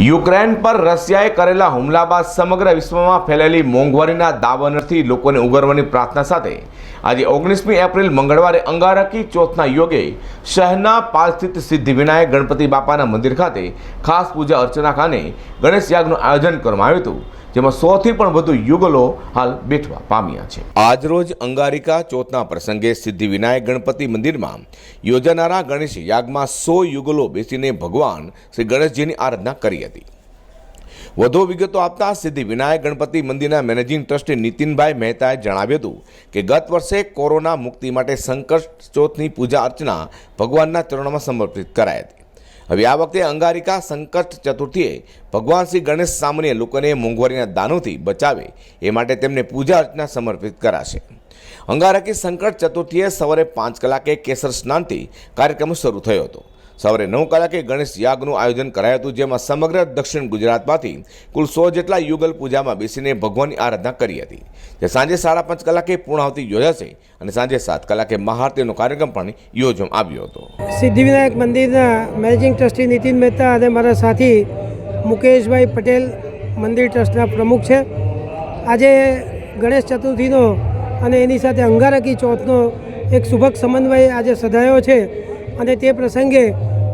Ukraine પર રશિયાએ કરેલા હુમલા બાદ સમગ્ર વિશ્વમાં ફેલાયેલી મોંઘવારીના દાવનથી લોકોને ઉગરવાની પ્રાર્થના સાથે આજે ઓગણીસમી એપ્રિલ મંગળવારે અંગારકી ચોથના યોગે શહેરના પાલ સ્થિત સિદ્ધિવિનાયક ગણપતિ બાપાના મંદિર ખાતે ખાસ પૂજા અર્ચના ખાને ગણેશ યાગનું આયોજન કરવામાં આવ્યું હતું. જેમાં સોથી પણ વધુ યુગલો હાલ બેઠવા પામ્યા છે. આજરોજ અંગારિકા ચોથના પ્રસંગે સિદ્ધિવિનાયક ગણપતિ મંદિરમાં યોજાનારા ગણેશ યાગમાં સો યુગલો બેસીને ભગવાન શ્રી ગણેશજીની આરાધના કરી હતી. વધુ વિગતો આપતા સિદ્ધિ વિનાયક ગણપતિ મંદિરના મેનેજિંગ ટ્રસ્ટી નીતિનભાઈ મહેતાએ જણાવ્યું હતું કે ગત વર્ષે કોરોના મુક્તિ માટે સંકટ ચોથની પૂજા અર્ચના ભગવાનના ચરણોમાં સમર્પિત કરાઈ હતી. હવે આ વખતે અંગારિકા સંકટ ચતુર્થીએ ભગવાન શ્રી ગણેશ સામાન્ય લોકોને મોંઘવારીના દાનોથી બચાવે એ માટે તેમને પૂજા અર્ચના સમર્પિત કરાશે. અંગારકી સંકટ ચતુર્થીએ સવારે પાંચ કલાકે કેસર સ્નાનથી કાર્યક્રમ શરૂ થયો હતો. સવારે નવ કલાકે ગણેશ યાગનું આયોજન કરાયું હતું, જેમાં સમગ્ર દક્ષિણ ગુજરાતમાંથી કુલ સો જેટલા યુગલ પૂજામાં બેસીને ભગવાનની આરાધના કરી હતી. જે સાંજે સાડા પાંચ કલાકે પૂર્ણાહુતિ યોજાશે અને સાંજે સાત કલાકે મહાઆરતીનો કાર્યક્રમ પણ યોજવામાં આવ્યો હતો. સિદ્ધિવિનાયક મંદિરના મેનેજિંગ ટ્રસ્ટી નીતિન મહેતા અને મારા સાથી મુકેશભાઈ પટેલ મંદિર ટ્રસ્ટના પ્રમુખ છે. આજે ગણેશ ચતુર્થીનો અને એની સાથે અંગારકી ચોથનો એક શુભક સમન્વય આજે સધાયો છે. અને તે પ્રસંગે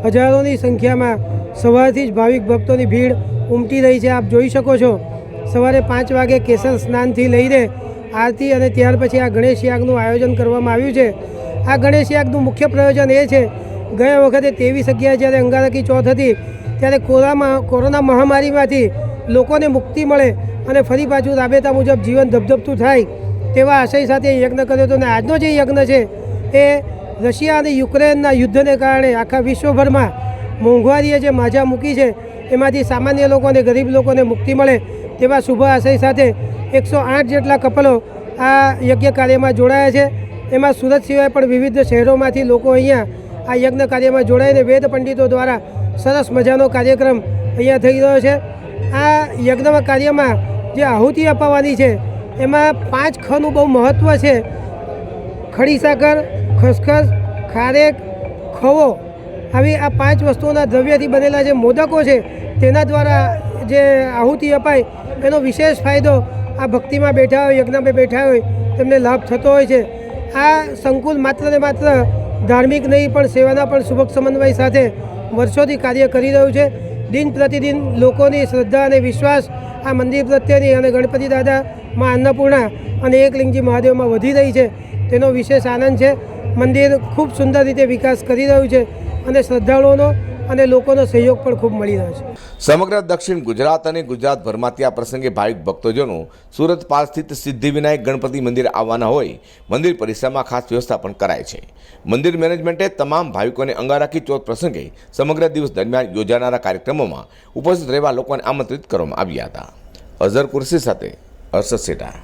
હજારોની સંખ્યામાં સવારથી જ ભાવિક ભક્તોની ભીડ ઉમટી રહી છે. આપ જોઈ શકો છો, સવારે પાંચ વાગે કેસર સ્નાનથી લઈને આરતી અને ત્યાર પછી આ ગણેશ યાગનું આયોજન કરવામાં આવ્યું છે. આ ગણેશ યાગનું મુખ્ય પ્રયોજન એ છે, ગયા વખતે ત્રેવીસ અગિયાર જ્યારે અંગારકી ચોથ હતી, ત્યારે કોરોનામાં કોરોના મહામારીમાંથી લોકોને મુક્તિ મળે અને ફરી પાછું રાબેતા મુજબ જીવન ધબધબતું થાય, તેવા આશય સાથે યજ્ઞ કર્યો હતો. અને આજનો જે યજ્ઞ છે, એ રશિયા અને યુક્રેનના યુદ્ધને કારણે આખા વિશ્વભરમાં મોંઘવારીએ જે માજા મૂકી છે, એમાંથી સામાન્ય લોકોને, ગરીબ લોકોને મુક્તિ મળે તેવા શુભ આશય સાથે એકસો આઠ જેટલા કપલો આ યજ્ઞ કાર્યમાં જોડાયા છે. એમાં સુરત સિવાય પણ વિવિધ શહેરોમાંથી લોકો અહીંયા આ યજ્ઞ કાર્યમાં જોડાઈને વેદ પંડિતો દ્વારા સરસ મજાનો કાર્યક્રમ અહીંયા થઈ રહ્યો છે. આ યજ્ઞ કાર્યમાં જે આહુતિ અપાવવાની છે, એમાં પાંચ ખનું બહુ મહત્ત્વ છે. ખડી સાકર ખસખસ, ખારેક, ખવો આવી આ પાંચ વસ્તુઓના દ્રવ્યથી બનેલા જે મોદકો છે, તેના દ્વારા જે આહુતિ અપાય, એનો વિશેષ ફાયદો આ ભક્તિમાં બેઠા હોય, યજ્ઞમાં બેઠા હોય, તેમને લાભ થતો હોય છે. આ સંકુલ માત્ર ને માત્ર ધાર્મિક નહીં, પણ સેવાના પણ શુભક સમન્વય સાથે વર્ષોથી કાર્ય કરી રહ્યું છે. દિન પ્રતિદિન લોકોની શ્રદ્ધા અને વિશ્વાસ આ મંદિર પ્રત્યેની અને ગણપતિ દાદા માં અન્નપૂર્ણા અને એકલિંગજી મહાદેવમાં વધી રહી છે. તેનો વિશેષ આનંદ છે. મંદિર ખૂબ સુંદર રીતે વિકાસ કરી રહ્યું છે અને શ્રદ્ધાળુઓનો અને લોકોનો સહયોગ પણ ખૂબ મળી રહ્યો છે. સમગ્ર દક્ષિણ ગુજરાત અને ગુજરાતભરમાંથી આ પ્રસંગે ભાવિક ભક્તોજનો સુરત પાલ સ્થિત સિદ્ધિવિનાયક ગણપતિ મંદિર આવવાના હોય, મંદિર પરિસરમાં ખાસ વ્યવસ્થા પણ કરાય છે. મંદિર મેનેજમેન્ટે તમામ ભાવિકોને અંગારાકી ચોથ પ્રસંગે સમગ્ર દિવસ દરમિયાન યોજાનારા કાર્યક્રમોમાં ઉપસ્થિત રહેવા લોકોને આમંત્રિત કરવામાં આવ્યા હતા. અઝર કુરશી સાથે હર્ષદ સેઠા.